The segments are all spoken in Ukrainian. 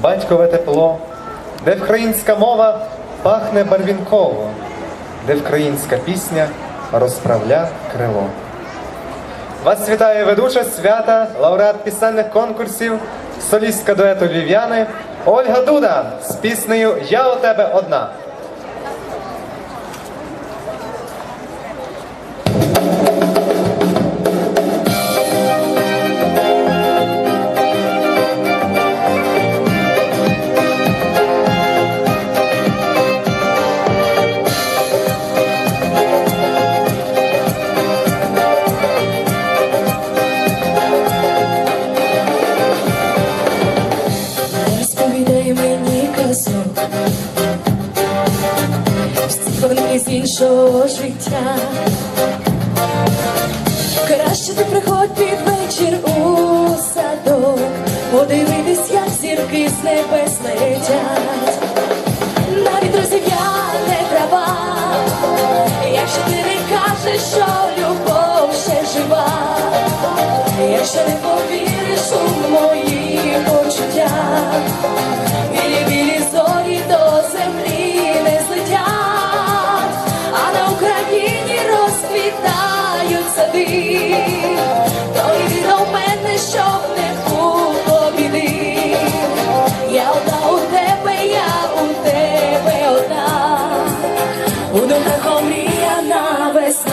батькове тепло, де вкраїнська мова пахне барвінково, де вкраїнська пісня розправля крило. Вас вітає ведуча свята, лауреат пісенних конкурсів, солістка дуету Львів'яни Ольга Дуда з піснею Я у тебе одна. Іншого життя. Краще ти приходь під вечір у садок Подивитись, як зірки з небес летять. Навіть розів'яне трава. Якщо ти не кажеш, що любов ще жива Якщо не повіриш у мої розквітають сади, то йди мене, щоб не було біди. Я одна у тебе, я у тебе одна, у думках омріяна весна.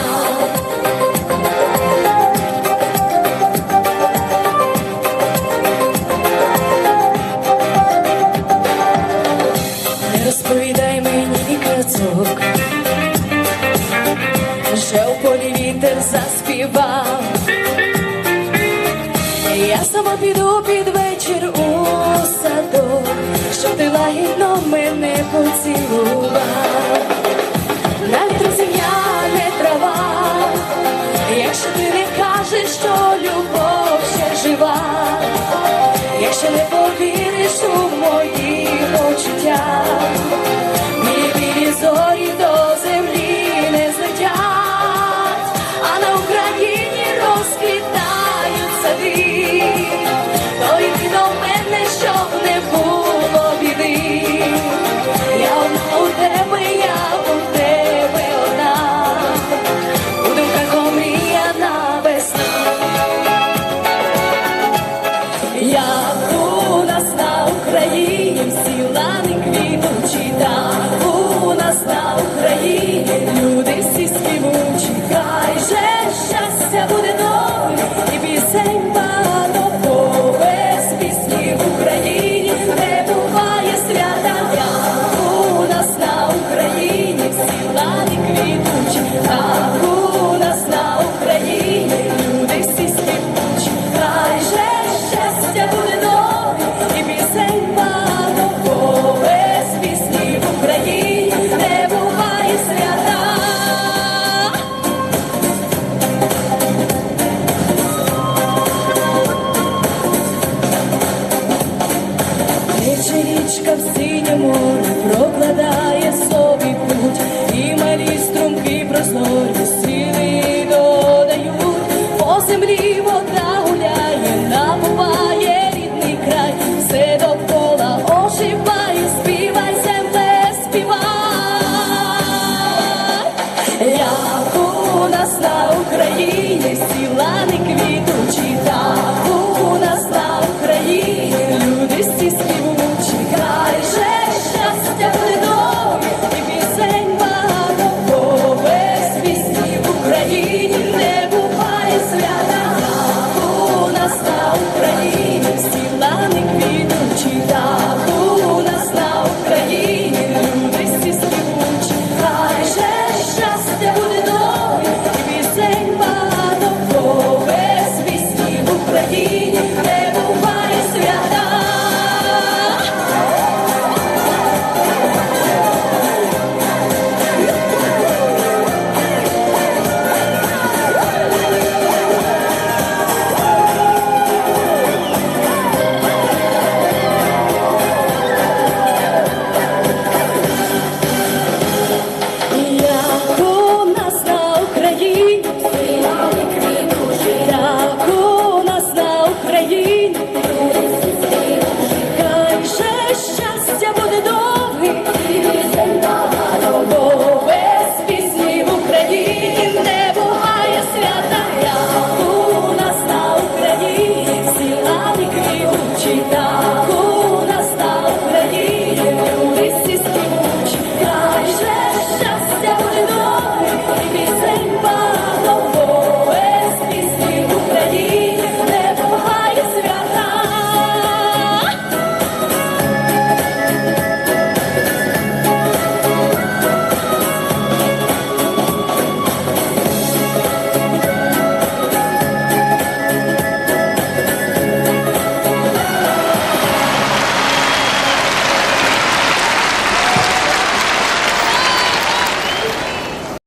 Піду під вечір у садок, щоб ти лагідно мене поцілував. Навіть розім'яне трава, якщо ти не кажеш, що любов У нас на Україні всі лани квітучі, так у нас на Україні люди всі співучі, хай же щастя буде нове, річка в синє море прокладає собі путь, і малі струмки прозорі сили додають, по землі